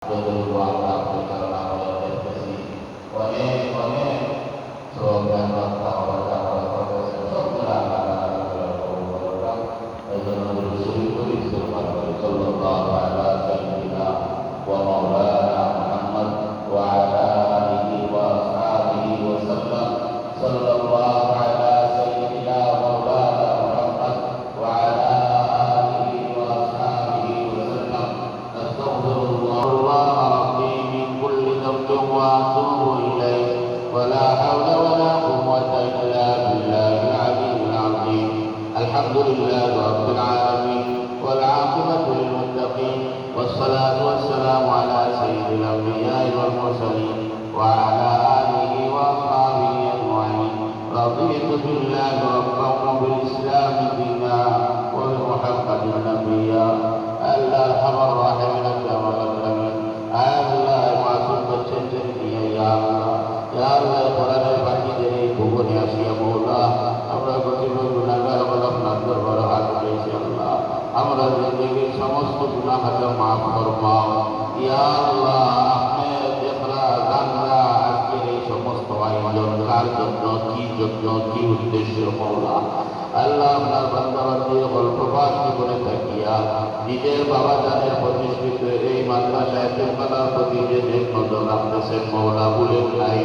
Betul-betul, betul-betul, betul-betul, betul-betul, وأتوب إليه. ولا حول ولا قوة إلا بالله العلي العظيم. الحمد لله رب العالمين. والعاقبة للمتقين. والصلاة والسلام على سيد الأنبياء والمرسلين وعلى آله وأصحابه أجمعين. رضيت بالله ربا সমস্ত গুণা হাতে মাফ ফরমাও ইয়া আল্লাহ আপনি জানরা আজকের এই সমস্ত আয়োজন কার জন্য কি জন্য কি উদ্দেশ্য মৌলা আল্লাহ আপনার বান্দাবান্দি অল্পবাস জীবনে থাকিয়া নিজের বাবা জানের প্রতিষ্ঠিত এই মাদ্রাসায় তেমনার প্রতি যে নজর রাখতেছেন মৌলা বলে নাই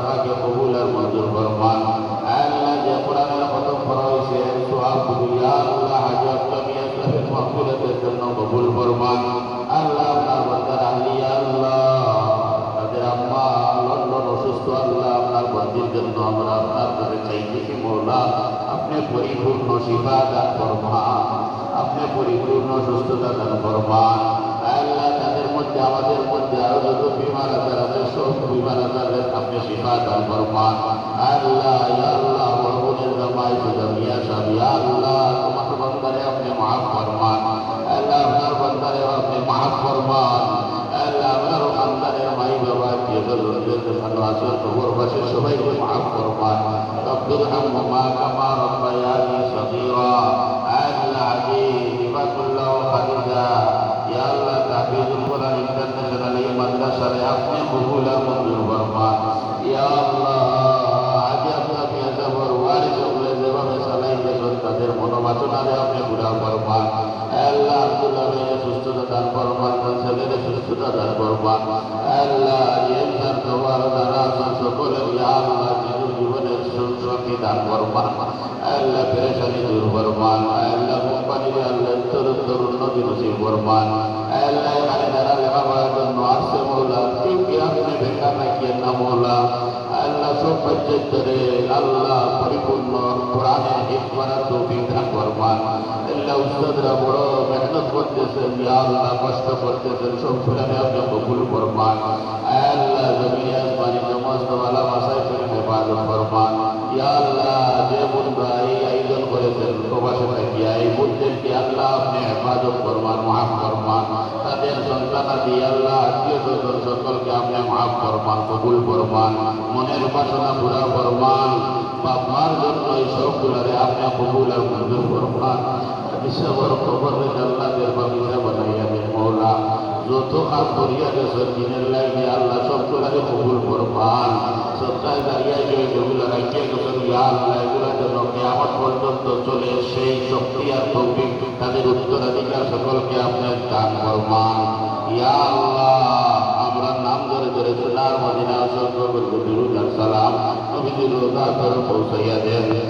সাদাকাকে কবুল আর মঞ্জুর ফরমান আল্লাহ যে কোরআনের খতম করা হয়েছে ইয়া আল্লাহ হাজি আসলাম আসলামের জন্য কবুল আল্লাহ আপনার আল্লাহ। তাদের আম্মা, লন্ডন অসুস্থ, আল্লাহ আপনার জন্য আমরা আপনার কাছে চাইতেছি মৌলা। আপনি পরিপূর্ণ শিফা দান আপনি পরিপূর্ণ সুস্থতা দান ফরমান ফরমান। আল্লাহ আল্লাহ বড়বনের জামাই সুজামিয়া ইয়া আল্লাহ, তোমার বান্দারে আপনি মাফ ফরমান। আল্লাহ, আপনার বান্দারে আপনি মাফ ফরমান। আল্লাহ, আপনার বান্দারে মাই বাবা কে বলতে ভালো আছে খবর বাসে সবাইকে মাফ ফরমান। রব্বুর হামমা কামা রব্বায়ানি সগীরা। আল্লাহ আজিজ ইবাদুল্লাহ খাদিজা। ইয়া আল্লাহ তাফিজুল কোরআন ইন্টারন্যাশনাল এই মাদ্রাসারে আপনি কবুল আর ফরমান। ইয়া আল্লাহ আজ আপনার পেয়াজা বরওয়ারি চলে যেভাবে চালাইতেছেন তাদের মনোবাসনারে আপনি পুরা ফরমান আল্লাহ আব্দুল্লাহ সুস্থতা দান ফরমান তার ছেলের সুস্থতা দান ফরমান আল্লাহ তার তোমার দ্বারা আছেন সকলের ইয়া আল্লাহ জীবন জীবনের সুশক্তি দান ফরমান আল্লাহ পেরেশানি দূর ফরমান আল্লাহ কোম্পানির আল্লাহ তরুণ তরুণ নদী নসিব ফরমান না মৌলা আল্লাহ সব পর্যন্তরে আল্লাহ পরিপূর্ণ কোরআনে হিট করার তৌফিক দান ফরমান আল্লাহ উস্তাদরা বড় মেহনত করতেছেন ইয়া আল্লাহ কষ্ট করতেছেন, সব কোরআনে আপনি হেফাজত ফরমান ইয়া ফরমান তাদের সন্তানাদি আল্লাহ সকলকে আপনি মাফ ফরমান কবুল ফরমান মনের বাসনা পুরা ফরমান বাপ মার জন্য এই সবগুলারে আপনি কবুল আর মঞ্জুর ফরমান বিশ্ববর খবরে আল্লাহদের বাগিচা বানাইয়া দেন মৌলা যত কাজ করিয়া গেছে দিনের লাইনে আল্লাহ সবগুলারে কবুল ফরমান সপ্তাহে দাঁড়িয়ে গিয়ে যেগুলো রাখিয়ে গেছেন ইয়া আল্লাহ এগুলা যেন কেয়ামত পর্যন্ত চলে সেই শক্তি আর তৌফিক তাদের উত্তরাধিকার সকলকে আপনি দান ফরমান ইয়া মদিনা অসংখ্য বিরুদ্ধ সালাম নবীজির রোজা ধরে পৌঁছাইয়া দেন